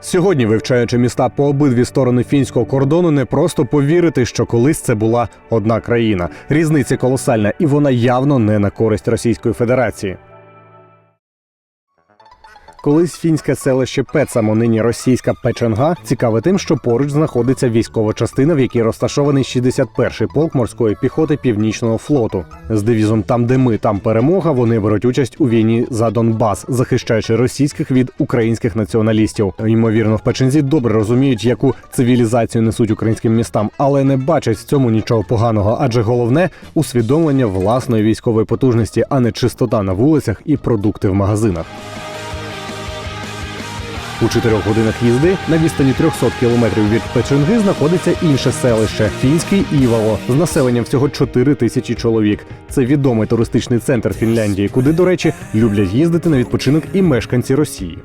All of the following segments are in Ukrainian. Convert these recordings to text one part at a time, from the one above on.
Сьогодні, вивчаючи міста по обидві сторони фінського кордону, не просто повірити, що колись це була одна країна. Різниця колосальна, і вона явно не на користь Російської Федерації. Колись фінське селище Пецамо, нині російська Печенга, цікаве тим, що поруч знаходиться військова частина, в якій розташований 61-й полк морської піхоти Північного флоту. З девізом Там, де ми, там перемога. Вони беруть участь у війні за Донбас, захищаючи російських від українських націоналістів. Ймовірно, в Печензі добре розуміють, яку цивілізацію несуть українським містам, але не бачать в цьому нічого поганого, адже головне усвідомлення власної військової потужності, а не чистота на вулицях і продукти в магазинах. У чотирьох годинах їзди на відстані 300 кілометрів від Печенги знаходиться інше селище фінський Івало з населенням всього 4 тисячі чоловік. Це відомий туристичний центр Фінляндії, куди, до речі, люблять їздити на відпочинок і мешканці Росії.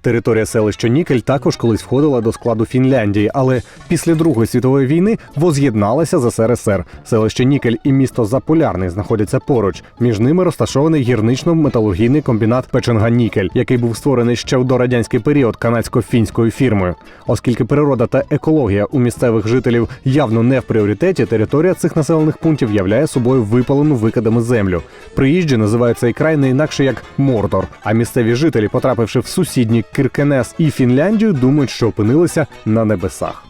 Територія селища Нікель також колись входила до складу Фінляндії, але після Другої світової війни воз'єдналася з СРСР. Селище Нікель і місто Заполярний знаходяться поруч. Між ними розташований гірнично-металургійний комбінат Печенга Нікель, який був створений ще в дорадянський період канадсько-фінською фірмою. Оскільки природа та екологія у місцевих жителів явно не в пріоритеті, територія цих населених пунктів являє собою випалену викидами землю. Приїжджі називають цей край не інакше як Мордор. А місцеві жителі, потрапивши в сусідні Киркенес і Фінляндію, думають, що опинилися на небесах.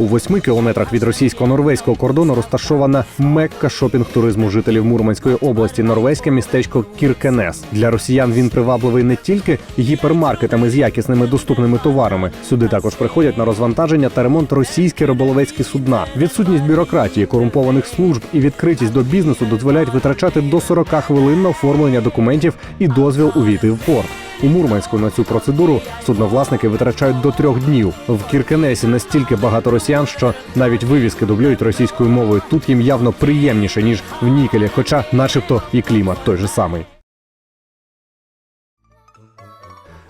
У восьми кілометрах від російсько-норвезького кордону розташована мекка шопінг-туризму жителів Мурманської області, норвезьке містечко Кіркенес. Для росіян він привабливий не тільки гіпермаркетами з якісними доступними товарами. Сюди також приходять на розвантаження та ремонт російські риболовецькі судна. Відсутність бюрократії, корумпованих служб і відкритість до бізнесу дозволяють витрачати до 40 хвилин на оформлення документів і дозвіл увійти в порт. У Мурманську на цю процедуру судновласники витрачають до трьох днів. В Кіркенесі настільки багато росіян, що навіть вивіски дублюють російською мовою. Тут їм явно приємніше ніж в Нікелі, хоча, начебто, і клімат той же самий.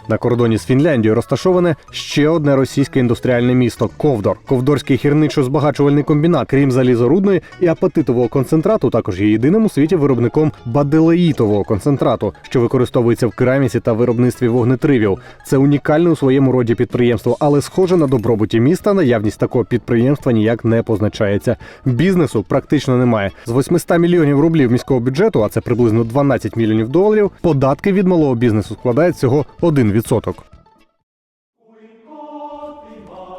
На кордоні з Фінляндією розташоване ще одне російське індустріальне місто Ковдор. Ковдорський гірничо-збагачувальний комбінат, крім залізорудної і апатитового концентрату, також є єдиним у світі виробником баделеїтового концентрату, що використовується в кераміці та виробництві вогнетривів. Це унікальне у своєму роді підприємство, але схоже на добробуті міста. Наявність такого підприємства ніяк не позначається. Бізнесу практично немає. З 800 мільйонів рублів міського бюджету, а це приблизно 12 мільйонів доларів. Податки від малого бізнесу складають всього 1%.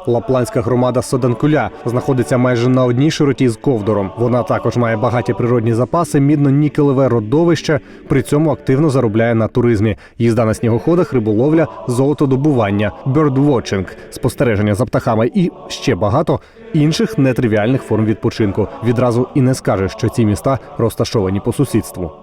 Лапландська громада Соданкуля знаходиться майже на одній широті з Ковдором. Вона також має багаті природні запаси, мідно-нікелеве родовище. При цьому активно заробляє на туризмі. Їзда на снігоходах, риболовля, золотодобування, бьордвотчинг, спостереження за птахами і ще багато інших нетривіальних форм відпочинку. Відразу і не скажеш, що ці міста розташовані по сусідству.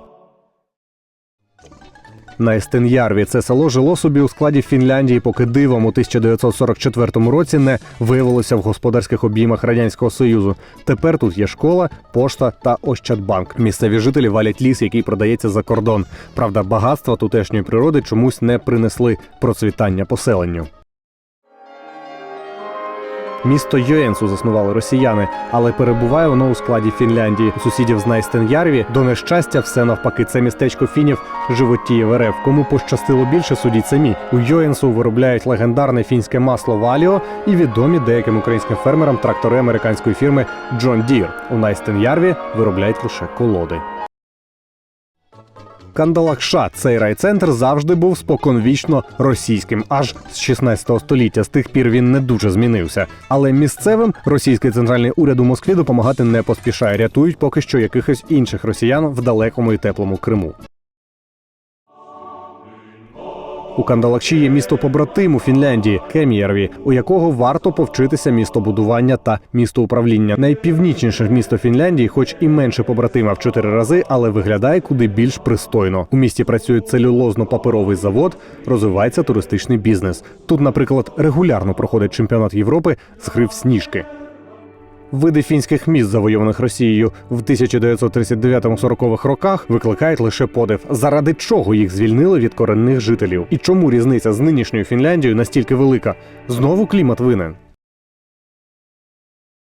На Істин'ярві це село жило собі у складі Фінляндії, поки дивом у 1944 році не виявилося в господарських обіймах радянського союзу. Тепер тут є школа, пошта та Ощадбанк. Місцеві жителі валять ліс, який продається за кордон. Правда, багатства тутешньої природи чомусь не принесли процвітання поселенню. Місто Йоенсу заснували росіяни, але перебуває воно у складі Фінляндії. У сусідів з Найстенярві до нещастя все навпаки. Це містечко фінів животіє РФ. Кому пощастило більше, судіть самі. У Йоенсу виробляють легендарне фінське масло Валіо і відомі деяким українським фермерам трактори американської фірми Джон Дір. У Найстенярві виробляють лише колоди. Кандалакша, цей райцентр завжди був споконвічно російським, аж з 16 століття. З тих пір він не дуже змінився. Але місцевим російський центральний уряд у Москві допомагати не поспішає. Рятують поки що якихось інших росіян в далекому і теплому Криму. У Кандалакші є місто побратим у Фінляндії Кем'єрві, у якого варто повчитися містобудування та містоуправління. Найпівнічніше місто Фінляндії, хоч і менше побратима в чотири рази, але виглядає куди більш пристойно. У місті працює целюлозно-паперовий завод, розвивається туристичний бізнес. Тут, наприклад, регулярно проходить чемпіонат Європи з гри в сніжки. Види фінських міст, завойованих Росією в 1939-40-х роках, викликають лише подив, заради чого їх звільнили від коренних жителів, і чому різниця з нинішньою Фінляндією настільки велика. Знову клімат винен.